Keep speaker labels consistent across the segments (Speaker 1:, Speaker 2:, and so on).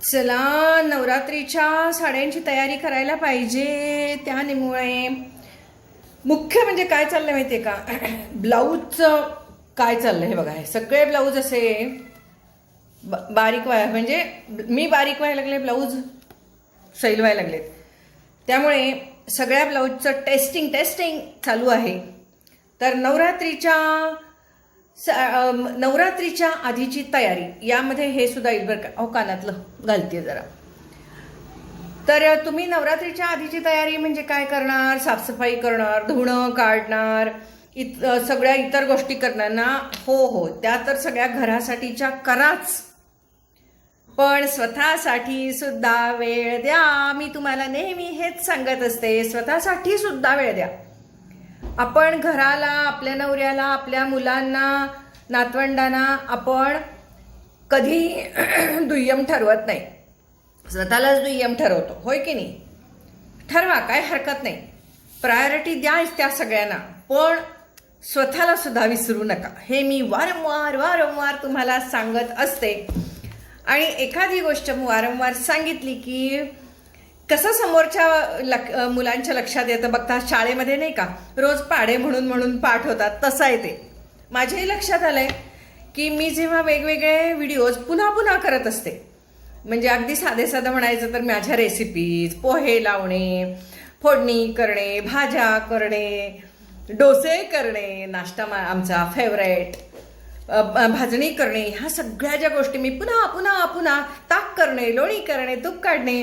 Speaker 1: चला नवरात्रीच्या साड्यांची तयारी करायला पाहिजे त्यामुळे मुख्य म्हणजे काय चाललंय माहितीये का? ब्लाऊजचं काय चाललंय हे बघा हे सगळे ब्लाऊज असे ब- बारीक व्हाय म्हणजे मी बारीक व्हायला लागले ब्लाऊज सैल व्हायला लागलेत. त्यामुळे सगळ्या ब्लाऊजचं टेस्टिंग टेस्टिंग चालू आहे. तर नवरात्रीच्या स- नवरात्रीच्या आधीची तयारी यामध्ये हे सुद्धा येईल बरं का अहो कानातलं घालते जरा. तर तुम्ही नवरात्रीच्या आधीची तयारी म्हणजे काय करणार? साफसफाई करणार धुणं काढणार इत सगळ्या इतर गोष्टी करणार ना? हो हो. त्या तर सगळ्या घरासाठीच्या कराच. पण स्वतःसाठी सुद्धा वेळ द्या. मी तुम्हाला नेहमी हेच सांगत असते स्वतःसाठी सुद्धा वेळ द्या. आपण घराला आपल्या नवऱ्याला आपल्या मुलांना नातवंडांना आपण कधी दुय्यम ठरवत नाही. स्वतःलाच दुय्यम ठरवतो. होय की नाही? ठरवा काय हरकत नाही. प्रायोरिटी द्या त्या सगळ्यांना. पण स्वतःला सुद्धा विसरू नका. हे मी वारंवार वारंवार तुम्हाला सांगत असते. आणि एखादी गोष्ट वारंवार सांगितली की कसं समोरच्या लक मुलांच्या लक्षात येतं? बघता शाळेमध्ये नाही का? रोज पाढे म्हणून म्हणून पाठ होतात. आहे येते माझ्याही लक्षात आलंय की मी जेव्हा वेगवेगळे व्हिडिओज पुन्हा पुन्हा करत असते. म्हणजे अगदी साधे साधं म्हणायचं तर माझ्या रेसिपीज पोहे लावणे फोडणी करणे भाज्या करणे डोसे करणे नाश्ता मा आमचा फेवरेट भाजणी करणे ह्या सगळ्या ज्या गोष्टी मी पुन्हा पुन्हा पुन्हा ताक करणे लोणी करणे तूप काढणे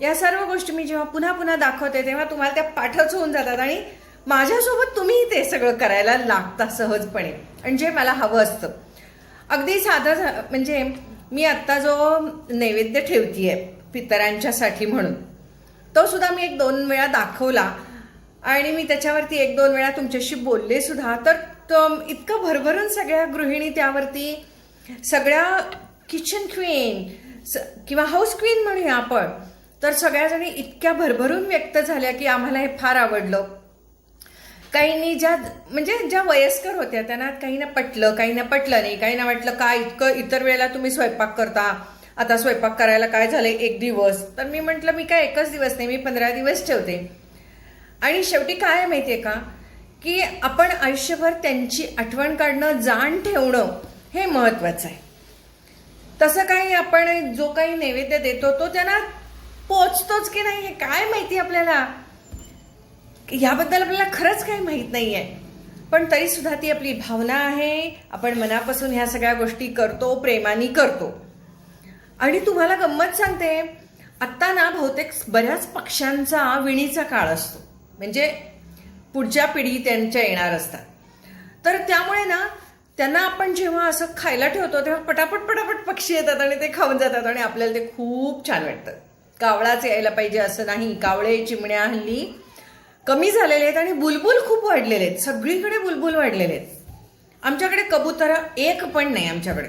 Speaker 1: या सर्व गोष्टी मी जेव्हा पुन्हा पुन्हा दाखवते तेव्हा तुम्हाला त्या पाठच होऊन जातात. आणि माझ्यासोबत तुम्ही ते सगळं करायला लागता सहजपणे. आणि जे मला हवं असतं. अगदी साधं झा- म्हणजे मी आत्ता जो नैवेद्य ठेवतीये पितरांच्यासाठी म्हणून तो सुद्धा मी एक दोन वेळा दाखवला. आणि मी त्याच्यावरती एक दोन वेळा तुमच्याशी बोलले सुद्धा. तर इतकं भरभरून सगळ्या गृहिणी त्यावरती सगळ्या किचन क्वीन किंवा हाऊस क्वीन म्हणूया आपण तर सगळ्या जणी इतक्या भरभरून व्यक्त झाल्या की आम्हाला हे फार आवडलं. काहींनी ज्या म्हणजे ज्या वयस्कर होत्या त्यांना काहींना पटलं काहींना पटलं नाही. काहींना वाटलं काय इतकं इतर वेळेला तुम्ही स्वयंपाक करता? आता स्वयंपाक करायला काय झालं एक दिवस. तर मी म्हटलं मी काय एकच दिवस नाही मी पंधरा दिवस ठेवते. आणि शेवटी काय आहे माहितीये का? की आपण आयुष्यभर त्यांची आठवण काढणं जाण ठेवणं हे महत्वाचं आहे. तसं काही आपण जो काही नैवेद्य देतो तो त्यांना पोचतोच की नाही हे काय माहिती आपल्याला? याबद्दल आपल्याला खरंच काही माहीत नाही आहे पण तरी सुद्धा ती आपली भावना आहे. आपण मनापासून ह्या सगळ्या गोष्टी करतो प्रेमाने करतो. आणि तुम्हाला गंमत सांगते आत्ता ना बहुतेक बऱ्याच पक्ष्यांचा विणीचा काळ असतो. म्हणजे पुढच्या पिढी त्यांच्या येणार असतात. तर त्यामुळे ना त्यांना आपण जेव्हा असं खायला ठेवतो तेव्हा पटापट पटापट पक्षी येतात आणि ते खाऊन जातात आणि आपल्याला ते खूप छान वाटतं. कावळाच यायला पाहिजे असं नाही. कावळे चिमण्या हल्ली कमी झालेले आहेत आणि बुलबुल खूप वाढलेले आहेत. सगळीकडे बुलबुल वाढलेले आहेत. आमच्याकडे कबुतर एक पण नाही आमच्याकडे.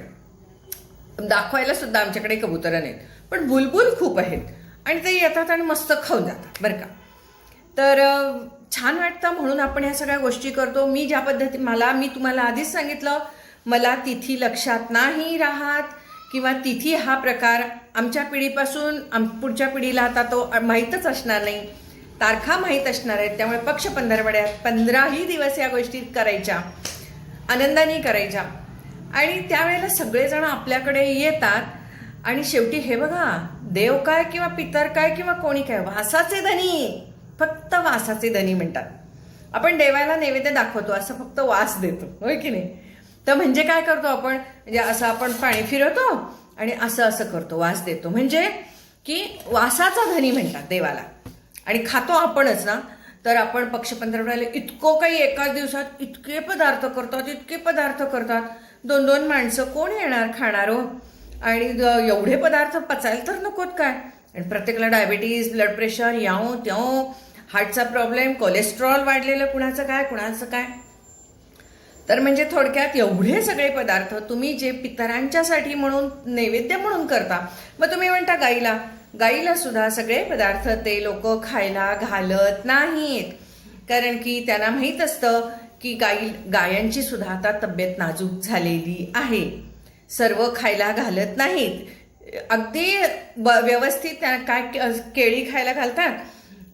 Speaker 1: दाखवायला सुद्धा आमच्याकडे कबुतरं नाहीत. पण बुलबुल खूप आहेत. आणि ते येतात आणि मस्त खाऊन जातात बरं का? तर छान वाटतं म्हणून आपण ह्या सगळ्या गोष्टी करतो. मी ज्या पद्धती मला मी तुम्हाला आधीच सांगितलं मला तिथी लक्षात नाही राहत. किंवा तिथी हा प्रकार आमच्या पिढीपासून आम पुढच्या पिढीला आता तो माहीतच असणार नाही. तारखा माहीत असणार आहेत त्यामुळे पक्ष पंधरवड्यात पंधराही दिवस या गोष्टी करायच्या. आनंदाने करायच्या. आणि त्यावेळेला सगळेजण आपल्याकडे येतात. आणि शेवटी हे बघा देव काय किंवा पितर काय किंवा कोणी काय वासाचे धनी. फक्त वासाचे धनी म्हणतात. आपण देवाला नैवेद्य दाखवतो असं फक्त वास देतो. होय की नाही? तर म्हणजे काय करतो आपण? म्हणजे असं आपण पाणी फिरवतो आणि असं असं करतो वास देतो. म्हणजे की वासाचा धनी म्हणतात देवाला. आणि खातो आपणच ना? तर आपण पक्ष इतकं काही एकाच दिवसात इतके पदार्थ करतात इतके पदार्थ करतात. दोन दोन माणसं कोण येणार खाणार हो? आणि एवढे पदार्थ पचायला तर नकोत काय? आणि प्रत्येकाला डायबिटीज ब्लड प्रेशर याव त्याव हार्टचा प्रॉब्लेम कोलेस्ट्रॉल वाढलेलं कुणाचं काय कुणाचं काय? तर म्हणजे थोडक्यात एवढे सगळे पदार्थ तुम्ही जे पितरांच्यासाठी म्हणून नैवेद्य म्हणून करता मग तुम्ही म्हणता गाईला. गाईला सुद्धा सगळे पदार्थ ते लोक खायला घालत नाहीत. कारण की त्यांना माहीत असतं की गाई गायांची सुद्धा आता तब्येत नाजूक झालेली आहे. सर्व खायला घालत नाहीत. अगदी ब व्यवस्थित त्या काय केळी खायला घालतात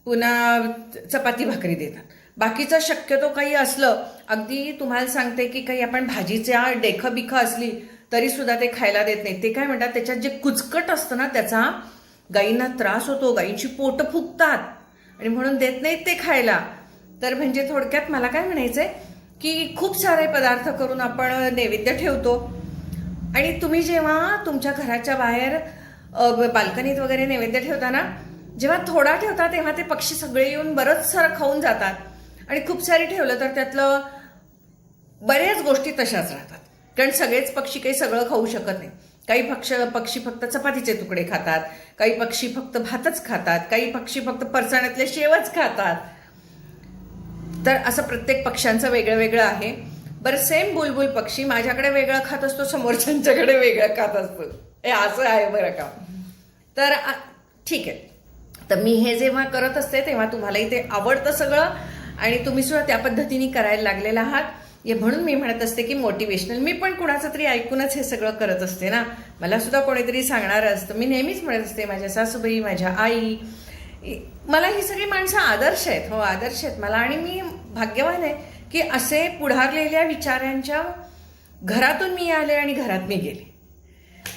Speaker 1: पुन्हा चपाती भाकरी देतात. बाकीचं शक्यतो काही असलं अगदी तुम्हाला सांगते की काही आपण भाजीच्या डेखं बिखं असली तरी सुद्धा ते खायला देत नाही ते काय म्हणतात त्याच्यात जे कुचकट असतं ना त्याचा गाईंना त्रास होतो गायींची पोटं फुगतात. आणि म्हणून देत नाहीत ते खायला. तर म्हणजे थोडक्यात मला काय म्हणायचंय की खूप सारे पदार्थ करून आपण नैवेद्य ठेवतो. आणि तुम्ही जेव्हा तुमच्या घराच्या बाहेर बाल्कनीत वगैरे नैवेद्य ठेवताना जेव्हा थोडा ठेवता तेव्हा ते पक्षी सगळे येऊन बरंच सारं खाऊन जातात. आणि खूप सारी ठेवलं तर त्यातलं बऱ्याच गोष्टी तशाच राहतात. कारण सगळेच पक्षी काही सगळं खाऊ शकत नाही. काही पक्ष पक्षी फक्त चपातीचे तुकडे खातात काही पक्षी फक्त भातच खातात काही पक्षी फक्त परसाण्यातले शेवच खातात. तर असं प्रत्येक पक्ष्यांचं वेगळं वेगळं आहे. बरं सेम बुलबुल पक्षी माझ्याकडे वेगळं खात असतो समोरच्यांच्याकडे वेगळं खात असतो. हे असं आहे बरं का. तर ठीक आहे. तर मी हे जेव्हा करत असते तेव्हा तुम्हालाही ते आवडतं सगळं. आणि तुम्ही सुद्धा त्या पद्धतीने करायला लागलेला आहात. हे म्हणून मी म्हणत असते की मोटिवेशनल मी पण कुणाचं तरी ऐकूनच हे सगळं करत असते ना. मला सुद्धा कोणीतरी सांगणार असतं मी नेहमीच म्हणत असते माझ्या सासूबाई माझ्या आई मला ही सगळी माणसं आदर्श आहेत. हो आदर्श आहेत. मला आणि मी भाग्यवान आहे की असे पुढारलेल्या विचारांच्या घरातून मी आले आणि घरात मी गेले.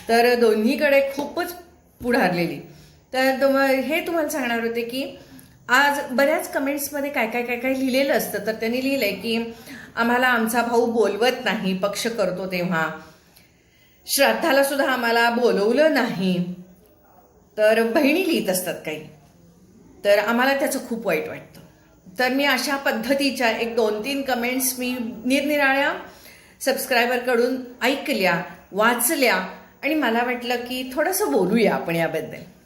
Speaker 1: तर दोन्हीकडे खूपच पुढारलेली. तर तुम हे तुम्हाला सांगणार होते की आज बऱ्याच कमेंट्समध्ये काय काय काय काय लिहिलेलं असतं तर त्यांनी लिहिलंय की आम्हाला आमचा भाऊ बोलवत नाही पक्ष करतो तेव्हा. श्राद्धाला सुद्धा आम्हाला बोलवलं नाही. तर बहिणी लिहित असतात काही. तर आम्हाला त्याचं खूप वाईट वाटतं. तर मी अशा पद्धतीच्या एक दोन तीन कमेंट्स मी निरनिराळ्या सबस्क्रायबरकडून ऐकल्या वाचल्या आणि मला वाटलं की थोडंसं बोलूया आपण याबद्दल.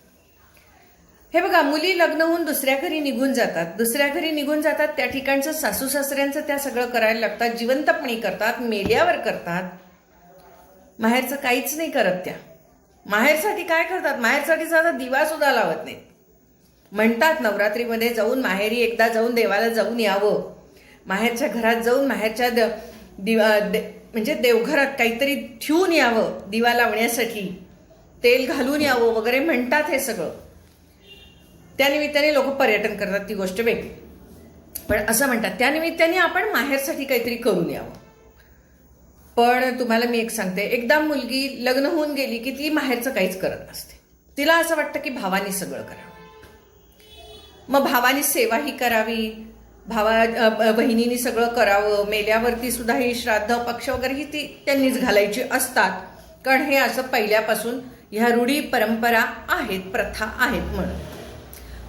Speaker 1: हे बघा मुली लग्न होऊन दुसऱ्या घरी निघून जातात. दुसऱ्या घरी निघून जातात त्या ठिकाणचं सासू सासऱ्यांचं त्या सगळं करायला लागतात जिवंतपणी करतात मेल्यावर करतात. माहेरचं काहीच नाही करत त्या. माहेरसाठी काय करतात? माहेरसाठी साधा दिवा सुद्धा लावत नाहीत. म्हणतात नवरात्रीमध्ये जाऊन माहेरी एकदा जाऊन देवाला जाऊन यावं. माहेरच्या घरात जाऊन माहेरच्या द दिवा दे म्हणजे देवघरात काहीतरी ठेवून यावं दिवा लावण्यासाठी. तेल घालून यावं वगैरे म्हणतात हे सगळं. त्यानिमित्ताने लोक पर्यटन करतात ती गोष्ट वेगळी. पण असं म्हणतात त्यानिमित्ताने आपण माहेरसाठी काहीतरी करून यावं. पण तुम्हाला मी एक सांगते एकदा मुलगी लग्न होऊन गेली की ती माहेरचं काहीच करत नसते. तिला असं वाटतं की भावानी सगळं करावं. मग भावानी सेवाही करावी भावा बहिणीनी सगळं करावं मेल्यावरती सुद्धा ही श्राद्ध पक्ष वगैरे ही ती त्यांनीच घालायची असतात. कारण हे असं पहिल्यापासून ह्या रूढी परंपरा आहेत प्रथा आहेत म्हणून.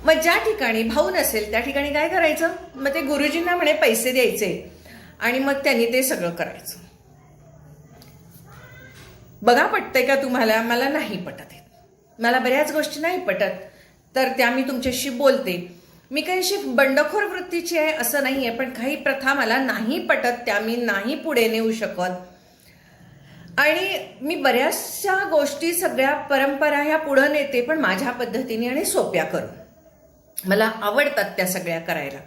Speaker 1: मग ज्या ठिकाणी भाऊ नसेल त्या ठिकाणी काय करायचं? मग ते गुरुजींना म्हणे पैसे द्यायचे. आणि मग त्यांनी ते सगळं करायचं. बघा पटतंय का तुम्हाला? मला नाही पटत आहेत मला बऱ्याच गोष्टी नाही पटत. तर त्या मी तुमच्याशी बोलते. मी काही अशी बंडखोर वृत्तीची आहे असं नाही आहे पण काही प्रथा मला नाही पटत त्या मी नाही पुढे नेऊ शकत. आणि मी बऱ्याचशा गोष्टी सगळ्या परंपरा ह्या पुढं नेते पण माझ्या पद्धतीने आणि सोप्या करून. मला आवडतात त्या सगळ्या करायला.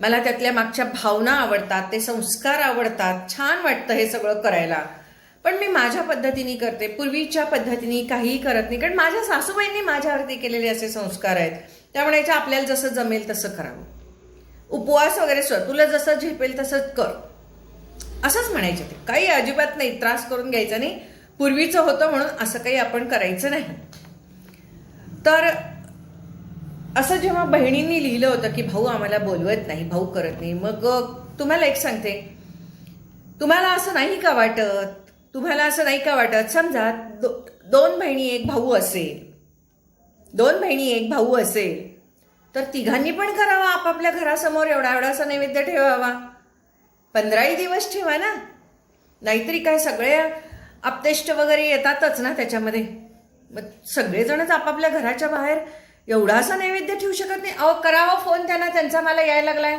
Speaker 1: मला त्यातल्या मागच्या भावना आवडतात ते संस्कार आवडतात छान वाटतं हे सगळं करायला. पण मी माझ्या पद्धतीने करते पूर्वीच्या पद्धतीने काहीही करत नाही. कारण माझ्या सासूबाईंनी माझ्यावरती केलेले असे संस्कार आहेत. त्यामुळे याच्या आपल्याला जसं जमेल तसं करावं. उपवास वगैरे सर तुला जसं झेपेल तसंच कर. असंच म्हणायचे ते. काही अजिबात नाही त्रास करून घ्यायचा नाही. पूर्वीचं होतं म्हणून असं काही आपण करायचं नाही. तर असं जेव्हा बहिणींनी लिहिलं होतं की भाऊ आम्हाला बोलवत नाही भाऊ करत नाही मग तुम्हाला एक सांगते. तुम्हाला असं नाही का वाटत? तुम्हाला असं नाही का वाटत? समजा दो, दोन बहिणी एक भाऊ असेल दोन बहिणी एक भाऊ असेल तर तिघांनी पण करावा आपापल्या घरासमोर एवढा एवढासा नैवेद्य ठेवावा. पंधराही दिवस ठेवा ना. नाहीतरी काय सगळे आपतेष्ट वगैरे येतातच ना त्याच्यामध्ये. मग सगळेजणच आपापल्या घराच्या बाहेर एवढा असा नैवेद्य ठेवू शकत नाही? अहो करावा फोन त्यांना. त्यांचा मला यायला लागलाय.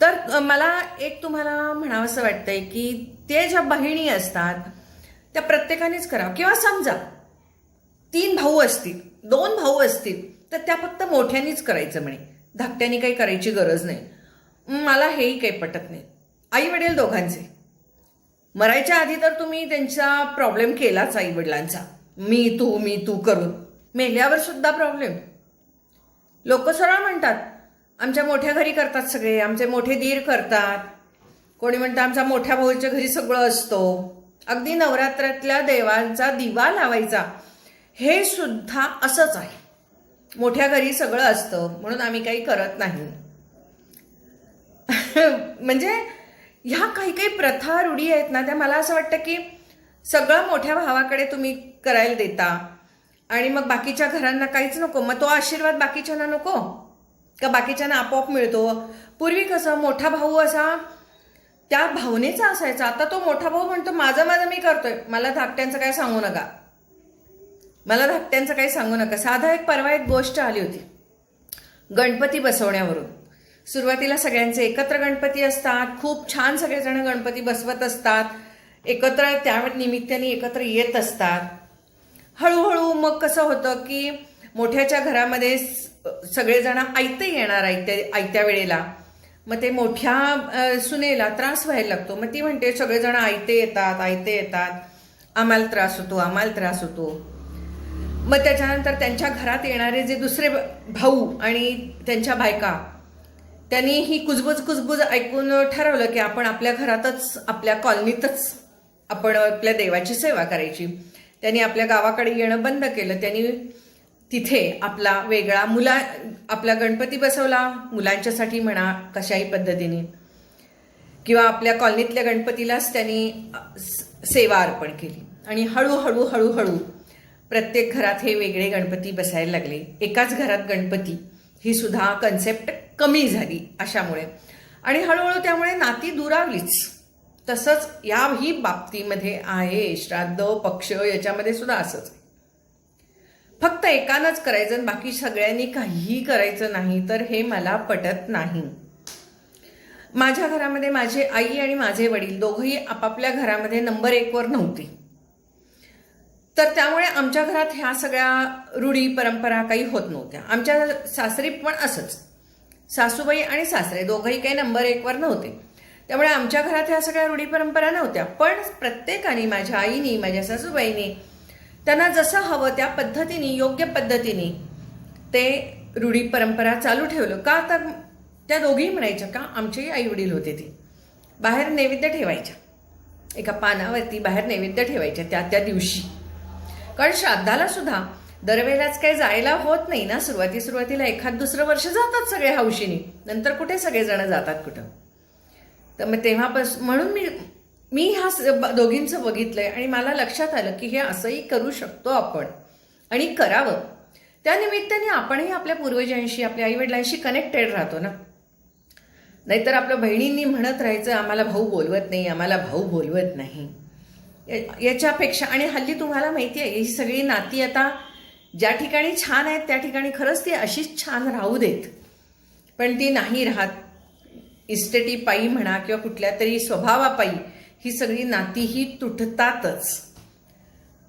Speaker 1: तर मला एक तुम्हाला म्हणावंसं वाटतंय की ते ज्या बहिणी असतात त्या प्रत्येकानेच करावं. किंवा समजा तीन भाऊ असतील दोन भाऊ असतील तर त्या फक्त मोठ्यांनीच करायचं म्हणे. धाकट्यानी काही करायची गरज नाही. मला हेही काही पटत नाही. आई वडील दोघांचे. मरायच्या आधी तर तुम्ही त्यांचा प्रॉब्लेम केलाच आई वडिलांचा. मी तू मी तू करून. मेल्यावर सुद्धा प्रॉब्लेम लोक सरळ म्हणतात आमच्या मोठ्या घरी करतात सगळे आमचे मोठे दीर करतात. कोणी म्हणतं आमच्या मोठ्या भाऊच्या घरी सगळं असतो. अगदी नवरात्रातल्या देवांचा दिवा लावायचा. हे सुद्धा असंच आहे. मोठ्या घरी सगळं असतं म्हणून आम्ही काही करत नाही. म्हणजे ह्या काही काही प्रथा रूढी आहेत ना त्या मला असं वाटतं की सगळं मोठ्या भावाकडे तुम्ही करायला देता. आणि मग बाकीच्या घरांना काहीच नको. मग तो आशीर्वाद बाकीच्यांना नको? का बाकीच्यांना आपोआप मिळतो? पूर्वी कसं मोठा भाऊ असा त्या भावनेचा असायचा. आता तो मोठा भाऊ म्हणतो माझं माझं मी करतोय. मला धाकट्यांचं काय सांगू नका. मला धाकट्यांचं काही सांगू नका. साधा एक परवा एक गोष्ट आली होती. गणपती बसवण्यावरून. सुरुवातीला सगळ्यांचे एकत्र गणपती असतात. खूप छान सगळेजण गणपती बसवत असतात. एकत्र त्या निमित्ताने एकत्र येत असतात. हळूहळू मग कसं होतं की मोठ्याच्या घरामध्ये सगळेजण आयते येणार आयत्या आयत्या वेळेला. मग ते मोठ्या सुनेला त्रास व्हायला लागतो. मग ती म्हणते सगळेजण आयते येतात आयते येतात. आम्हाला त्रास होतो आम्हाला त्रास होतो. मग त्याच्यानंतर त्यांच्या घरात येणारे जे दुसरे भाऊ आणि त्यांच्या बायका त्यांनी ही कुजबुज कुजबुज ऐकून ठरवलं की आपण आपल्या घरातच आपल्या कॉलनीतच आपण आपल्या देवाची सेवा करायची. त्यांनी आपल्या गावाकडे येणं बंद केलं. त्यांनी तिथे आपला वेगळा मुला आपला गणपती बसवला मुलांच्यासाठी म्हणा कशाही पद्धतीने. किंवा आपल्या कॉलनीतल्या गणपतीलाच त्यांनी सेवा अर्पण केली. आणि हळूहळू हळूहळू प्रत्येक घरात हे वेगळे गणपती बसायला लागले. एकाच घरात गणपती. ही सुद्धा कन्सेप्ट कमी झाली अशामुळे. आणि हळूहळू त्यामुळे नाती दुरावलीच. तसंच याही बाबतीमध्ये आहे श्राद्ध पक्ष याच्यामध्ये सुद्धा असंच आहे. फक्त एकानंच करायचं आणि बाकी सगळ्यांनी काहीही करायचं नाही तर हे मला पटत नाही. माझ्या घरामध्ये माझे आई आणि माझे वडील दोघंही आपापल्या घरामध्ये नंबर एकवर नव्हते. तर त्यामुळे आमच्या घरात ह्या सगळ्या रूढी परंपरा काही होत नव्हत्या. आमच्या सासरी पण असंच. सासूबाई आणि सासरे दोघंही काही नंबर एकवर नव्हते. त्यामुळे आमच्या घरात ह्या सगळ्या रूढी परंपरा नव्हत्या. पण प्रत्येकाने माझ्या आईनी माझ्या सासूबाईनी त्यांना जसं हवं त्या पद्धतीने योग्य पद्धतीने ते रूढी परंपरा चालू ठेवलं. का तर त्या दोघीही म्हणायच्या का आमचेही आई वडील होते ती? बाहेर नैवेद्य ठेवायच्या. एका पानावरती बाहेर नैवेद्य ठेवायच्या त्या त्या दिवशी. कारण श्राद्धाला सुद्धा दरवेळेलाच काही जायला होत नाही ना सुरुवाती सुरुवातीला एखाद दुसरं वर्ष जातात सगळे हौशीने. नंतर कुठे सगळेजण जातात कुठं? तर मग तेव्हापासून म्हणून मी मी ह्या स- ब- दोघींचं बघितलंय आणि मला लक्षात आलं की हे असंही करू शकतो आपण. आणि करावं. त्यानिमित्ताने आपणही आपल्या पूर्वजांशी आपल्या आईवडिलांशी कनेक्टेड राहतो ना. नाहीतर आपल्या बहिणींनी म्हणत राहायचं आम्हाला भाऊ बोलवत नाही आम्हाला भाऊ बोलवत नाही. याच्यापेक्षा आणि हल्ली तुम्हाला माहिती आहे ही सगळी नाती आता ज्या ठिकाणी छान आहेत त्या ठिकाणी खरंच ती अशीच छान राहू देत. पण ती नाही राहत. इस्टेटी पायी म्हणा किंवा कुठल्या तरी स्वभावापायी ही सगळी नातीही तुटतातच.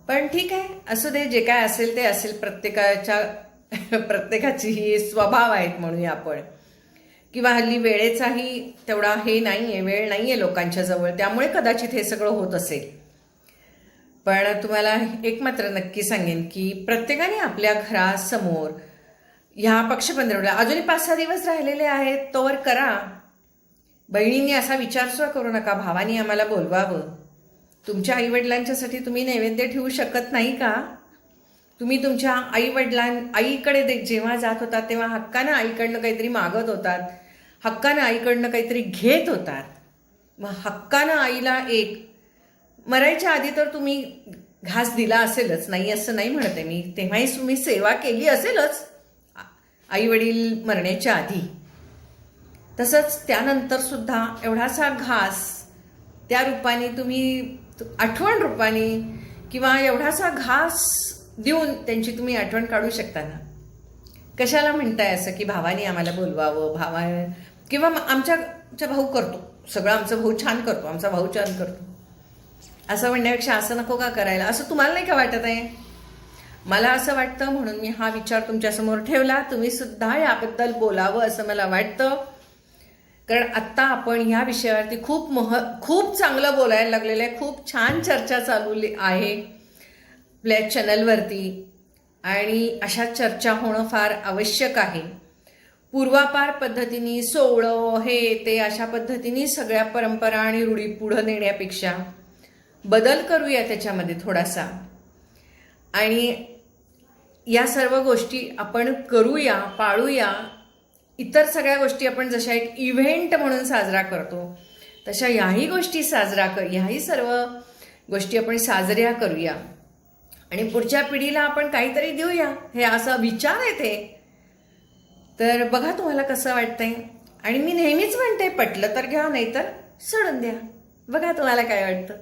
Speaker 1: पण ठीक आहे असू दे जे काय असेल ते असेल. प्रत्येकाच्या प्रत्येकाची ही स्वभाव आहेत म्हणूया आपण. किंवा हल्ली वेळेचाही तेवढा हे नाही आहे वेळ नाही आहे लोकांच्या जवळ. त्यामुळे कदाचित हे सगळं होत असेल. पण तुम्हाला एक मात्र नक्की सांगेन की प्रत्येकाने आपल्या घरासमोर ह्या पक्षपंधरवड्या अजूनही पाच सहा दिवस राहिलेले आहेत तोवर करा. बहिणींनी असा विचार सुद्धा करू नका भावानी आम्हाला बोलवावं. तुमच्या आईवडिलांच्यासाठी तुम्ही नैवेद्य ठेवू शकत नाही का? तुम्ही तुमच्या आईवडिलां आईकडे दे- जेव्हा जात होतात तेव्हा हक्कानं आईकडनं काहीतरी मागत होतात हक्कानं आईकडनं काहीतरी घेत होतात. मग हक्कानं आईला एक मरायच्या आधी तर तुम्ही घास दिला असेलच. नाही असं नाही म्हणते मी. तेव्हाही तुम्ही सेवा केली असेलच आई वडील मरण्याच्या आधी. तसंच त्यानंतर सुद्धा एवढासा घास त्या रूपाने तुम्ही आठवण रूपाने किंवा एवढासा घास देऊन त्यांची तुम्ही आठवण काढू शकता ना? कशाला म्हणताय असं की भावानी आम्हाला बोलवावं भावा किंवा मग आमच्या भाऊ करतो. सगळं आमचा भाऊ छान करतो आमचा भाऊ छान करतो. असं म्हणण्यापेक्षा असं नको का करायला? असं तुम्हाला नाही का वाटत आहे? मला असं वाटतं म्हणून मी हा विचार तुमच्यासमोर ठेवला. तुम्ही सुद्धा याबद्दल बोलावं असं मला वाटतं. कारण आत्ता आपण ह्या विषयावरती खूप मह खूप चांगलं बोलायला लागलेलं आहे. खूप छान चर्चा चालू आहे आपल्या चॅनलवरती. आणि अशा चर्चा होणं फार आवश्यक आहे. पूर्वापार पद्धतीने सोवळं हे ते अशा पद्धतीने सगळ्या परंपरा आणि रूढी पुढं नेण्यापेक्षा. बदल करूया त्याच्यामध्ये थोडासा. आणि या सर्व गोष्टी आपण करूया पाळूया. इतर सगळ्या गोष्टी आपण जशा एक इव्हेंट म्हणून साजरा करतो तशा याही गोष्टी साजरा कर ह्याही सर्व गोष्टी आपण साजऱ्या करूया. आणि पुढच्या पिढीला आपण काहीतरी देऊया. हे असा विचार येते तर बघा तुम्हाला कसं वाटतंय. आणि मी नेहमीच म्हणते पटलं तर घ्या नाहीतर सोडून द्या. बघा तुम्हाला काय वाटतं.